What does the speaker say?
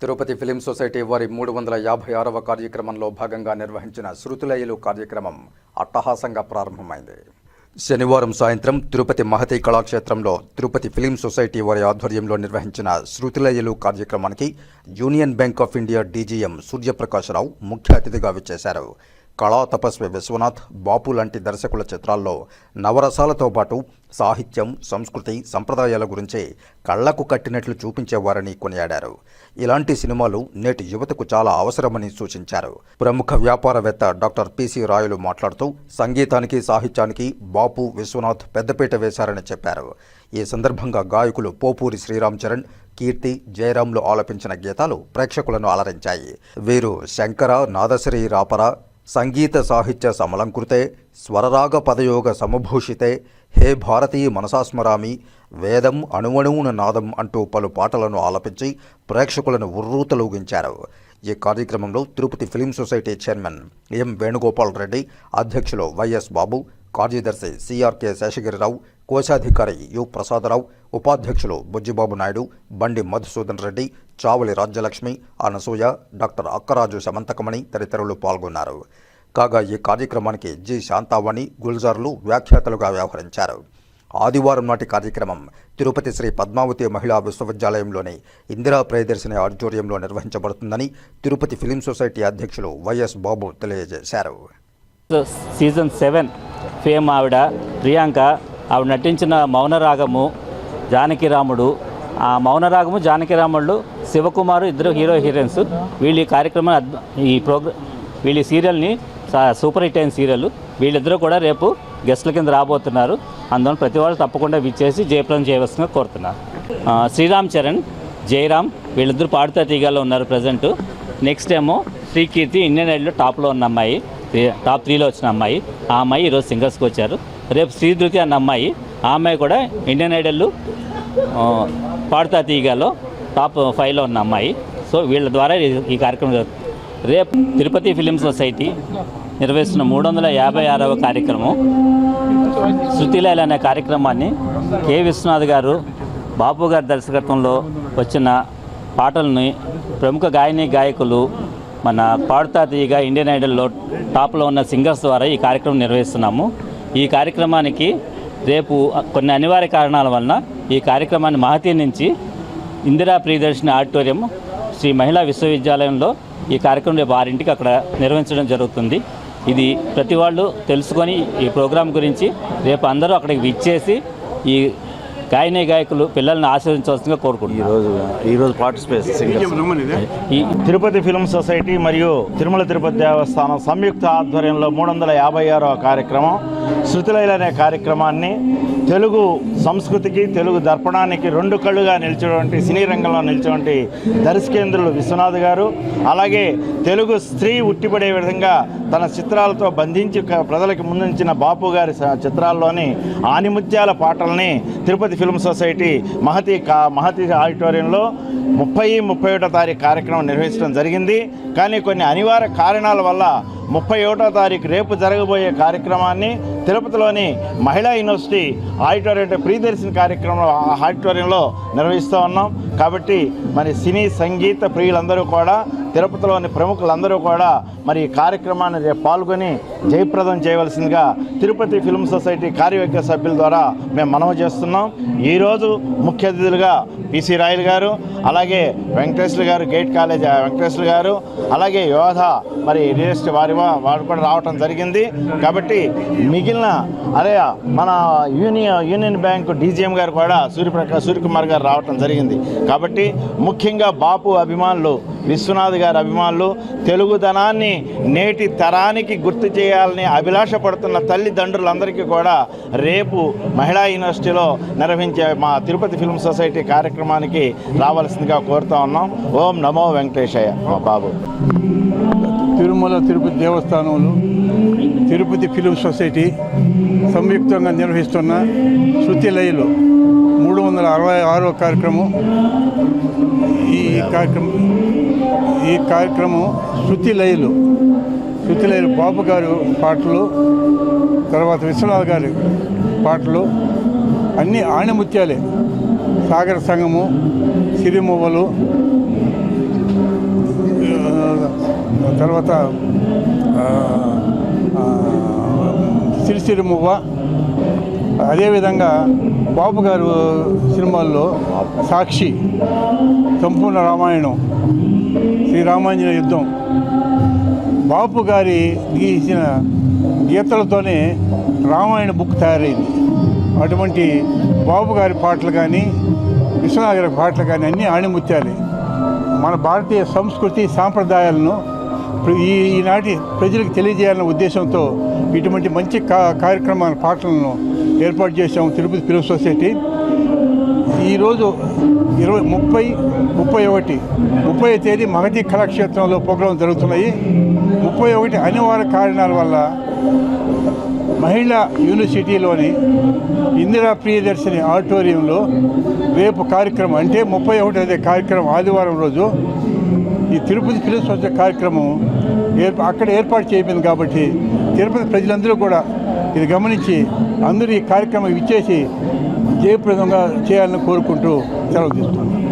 Tirupati film society వారి మూడు వందల యాభై ఆరవ కార్యక్రమంలో భాగంగా నిర్వహించిన శృతులయలు కార్యక్రమం అట్టహాసంగా ప్రారంభమైంది. శనివారం సాయంత్రం తిరుపతి మహతి కళాక్షేత్రంలో తిరుపతి ఫిలిం సొసైటీ వారి ఆధ్వర్యంలో నిర్వహించిన శృతులయలు కార్యక్రమానికి union bank of India DGM Suryaprakasarao ముఖ్య అతిథిగా విచ్చేశారు. కళా తపస్వి విశ్వనాథ్ బాపు లాంటి దర్శకుల చిత్రాల్లో నవరసాలతో పాటు సాహిత్యం సంస్కృతి సంప్రదాయాల గురించి కళ్ళకు కట్టినట్లు చూపించేవారని కొనియాడారు. ఇలాంటి సినిమాలు నేటి యువతకు చాలా అవసరమని సూచించారు. ప్రముఖ వ్యాపారవేత్త డాక్టర్ పిసి రాయలు మాట్లాడుతూ సంగీతానికి సాహిత్యానికి బాపు విశ్వనాథ్ పెద్దపీట వేశారని చెప్పారు. ఈ సందర్భంగా గాయకులు పోపూరి శ్రీరామ్ చరణ్ కీర్తి జయరాంలు ఆలపించిన గీతాలు ప్రేక్షకులను అలరించాయి. వీరు శంకర నాదశ్రీ రాపర సంగీత సాహిత్య సమలంకృతే స్వరరాగ పదయోగ సమభూషితే హే భారతీయ మనసాస్మరామి వేదం అణువణువున నాదం అంటూ పలు పాటలను ఆలపించి ప్రేక్షకులను ఉర్రూతలూగించారు. ఈ కార్యక్రమంలో Tirupati film society chairman M Venugopal Reddy అధ్యక్షులు వైఎస్ బాబు కార్యదర్శి సిఆర్కే శేషగిరిరావు కోశాధికారి యు. ప్రసాదరావు ఉపాధ్యక్షులు బుజ్జిబాబు నాయుడు బండి మధుసూదన్ రెడ్డి చావలి రాజ్యలక్ష్మి అనసూయ డాక్టర్ అక్కరాజు సమంతకమణి తదితరులు పాల్గొన్నారు. కాగా ఈ కార్యక్రమానికి జి. శాంతావాణి గుల్జార్లు వ్యాఖ్యాతలుగా వ్యవహరించారు. ఆదివారం నాటి కార్యక్రమం తిరుపతి శ్రీ పద్మావతి మహిళా విశ్వవిద్యాలయంలోని ఇందిరా ప్రియదర్శిని ఆడిటోరియంలో నిర్వహించబడుతుందని తిరుపతి ఫిలిం సొసైటీ అధ్యక్షులు వైఎస్ బాబు తెలియజేశారు. సీజన్ సెవెన్ ఫేమ్ ఆవిడ ప్రియాంక ఆవిడ నటించిన మౌనరాగము జానకిరాముడు. ఆ మౌనరాగము జానకిరాముడు శివకుమారు ఇద్దరు హీరో హీరోయిన్స్. వీళ్ళు ఈ కార్యక్రమం ఈ ప్రోగ్రా వీళ్ళ సీరియల్ని సా- సూపర్ హిట్ అయిన సీరియల్. వీళ్ళిద్దరూ కూడా రేపు గెస్ట్ల కింద రాబోతున్నారు. అందువల్ల ప్రతి వాళ్ళు తప్పకుండా విచ్చేసి జయప్రం చేయవలసిందిగా కోరుతున్నారు. శ్రీరామ్ చరణ్ జయరామ్ వీళ్ళిద్దరూ పాడుతా తీగాలో ఉన్నారు ప్రజెంట్. నెక్స్ట్ ఏమో శ్రీకీర్తి ఇండియన్ ఐడల్లో టాప్లో ఉన్న అమ్మాయి త్రీ- టాప్ త్రీలో వచ్చిన అమ్మాయి. ఆ అమ్మాయి ఈరోజు సింగర్స్కి వచ్చారు. రేపు శ్రీధృతి అన్న అమ్మాయి ఆ అమ్మాయి కూడా ఇండియన్ ఐడల్ పాడతా తీగాలో టాప్ ఫైవ్లో ఉన్న అమ్మాయి. సో వీళ్ళ ద్వారా ఈ- కార్యక్రమం రేపు తిరుపతి ఫిలిం సొసైటీ నిర్వహిస్తున్న మూడు వందల యాభై ఆరవ కార్యక్రమం. శృతిలైల్ అనే కార్యక్రమాన్ని కె. విశ్వనాథ్ గారు బాపు గారి దర్శకత్వంలో వచ్చిన పాటల్ని ప్రముఖ గాయని గాయకులు మన పాడుతా తీయగా ఇండియన్ ఐడల్లో టాప్లో ఉన్న సింగర్స్ ద్వారా ఈ కార్యక్రమం నిర్వహిస్తున్నాము. ఈ కార్యక్రమానికి రేపు కొన్ని అనివార్య కారణాల వలన ఈ కార్యక్రమాన్ని మహతీ నుంచి ఇందిరా ప్రియదర్శిని ఆడిటోరియం శ్రీ మహిళా విశ్వవిద్యాలయంలో ఈ కార్యక్రమం రేపు ఆరింటికి అక్కడ నిర్వహించడం జరుగుతుంది. ఇది ప్రతి వాళ్ళు తెలుసుకొని ఈ ప్రోగ్రాం గురించి రేపు అందరూ అక్కడికి విచ్చేసి ఈ గాయని గాయకులు పిల్లల్ని ఆశీర్వదించవలసిందిగా కోరుకుంటున్నాను. ఈరోజు ఈరోజు పార్టిసిపేట్ తిరుపతి ఫిల్మ్ సొసైటీ మరియు తిరుమల తిరుపతి దేవస్థానం సంయుక్త ఆధ్వర్యంలో మూడు వందల యాభై ఆరవ కార్యక్రమం శృతిలైల అనే కార్యక్రమాన్ని తెలుగు సంస్కృతికి తెలుగు దర్పణానికి రెండు కళ్ళుగా నిలిచినటువంటి సినీ రంగంలో నిలిచినటువంటి దర్శకేంద్రులు విశ్వనాథ్ గారు. అలాగే తెలుగు స్త్రీ ఉట్టిపడే విధంగా తన చిత్రాలతో బంధించి క- ప్రజలకు ముందుంచిన బాపు గారి చిత్రాల్లోని ఆనిముత్యాల పాటల్ని తిరుపతి ఫిల్మ్ సొసైటీ మహతి కా మహతి ఆడిటోరియంలో ముప్పై ముప్పై ఒకటో తారీఖు కార్యక్రమం నిర్వహించడం జరిగింది. కానీ కొన్ని అనివార్య కారణాల వల్ల ముప్పై ఒకటో తారీఖు రేపు జరగబోయే కార్యక్రమాన్ని తిరుపతిలోని మహిళా యూనివర్సిటీ ఆడిటోరియం అంటే ప్రియదర్శిని కార్యక్రమం ఆడిటోరియంలో నిర్వహిస్తూ ఉన్నాం. కాబట్టి మరి సినీ సంగీత ప్రియులందరూ కూడా తిరుపతిలోని ప్రముఖులందరూ కూడా మరి ఈ కార్యక్రమాన్ని రేపు పాల్గొని జయప్రదం చేయవలసిందిగా తిరుపతి ఫిల్మ్ సొసైటీ కార్యవర్గ సభ్యుల ద్వారా మేము మనవి చేస్తున్నాం. ఈరోజు ముఖ్య అతిథులుగా పిసి రాయల్ గారు అలాగే వెంకటేశ్వర గారు గేట్ కాలేజ్ వెంకటేశ్వర గారు అలాగే యోధ మరి రియలిస్ట్ వారి వారు కూడా రావటం జరిగింది. కాబట్టి మిగిలిన అదే మన యూనియన్ యూనియన్ బ్యాంకు డీజీఎం గారు కూడా సూర్యప్రకాష్ సూర్యకుమార్ గారు రావటం జరిగింది. కాబట్టి ముఖ్యంగా బాపు అభిమానులు విశ్వనాథ్ గారి అభిమానులు తెలుగుదనాన్ని నేటి తరానికి గుర్తు చేయాలని అభిలాష పడుతున్న తల్లిదండ్రులందరికీ కూడా రేపు మహిళా యూనివర్సిటీలో నిర్వహించే మా తిరుపతి ఫిల్మ్ సొసైటీ కార్యక్రమానికి రావాల్సిందిగా కోరుతా ఉన్నాం. ఓం నమో వెంకటేశయ్య మా బాబు. తిరుమల తిరుపతి దేవస్థానంలో తిరుపతి ఫిలిం సొసైటీ సంయుక్తంగా నిర్వహిస్తున్న శృతిలయలో మూడు వందల అరవై ఆరో కార్యక్రమం. ఈ కార్యక్రమం ఈ కార్యక్రమం శృతి లయలు. శృతి లయలు బాబు గారు పాటలు తర్వాత విశ్వనాథ్ గారి పాటలు అన్నీ ఆణిముత్యాలే సాగర సంఘము సిరిమువ్వలు తర్వాత సిరిసిరిమువ్వ అదేవిధంగా బాబు గారు సినిమాల్లో సాక్షి సంపూర్ణ రామాయణం శ్రీరామాంజన యుద్ధం. బాపు గారి గీసిన గీతలతోనే రామాయణ బుక్ తయారైంది. అటువంటి బాబు గారి పాటలు కానీ విశ్వనాథ్ గారి పాటలు కానీ అన్నీ ఆణిముత్యాలి. మన భారతీయ సంస్కృతి సాంప్రదాయాలను ఈ ఈనాటి ప్రజలకు తెలియజేయాలన్న ఉద్దేశంతో ఇటువంటి మంచి కా కార్యక్రమాల పాటలను ఏర్పాటు చేశాము తిరుపతి ఫిలిం సొసైటీ ఈరోజు ఇరవై ముప్పై ముప్పై ఒకటి ముప్పై తేదీ మగధి కళాక్షేత్రంలో ప్రోగ్రాం జరుగుతున్నాయి. ముప్పై ఒకటి అనివార్య కారణాల వల్ల మహిళా యూనివర్సిటీలోని ఇందిరా ప్రియదర్శిని ఆడిటోరియంలో రేపు కార్యక్రమం అంటే ముప్పై ఒకటి అదే కార్యక్రమం ఆదివారం రోజు ఈ తిరుపతి ఫిలిం సొసైటీ కార్యక్రమం ఏర్పా అక్కడ ఏర్పాటు చేయబడింది కాబట్టి తిరుపతి ప్రజలందరూ కూడా ఇది గమనించి అందరూ ఈ కార్యక్రమం ఇచ్చేసి జయప్రదంగా చేయాలని కోరుకుంటూ సెలవు తీసుకున్నాను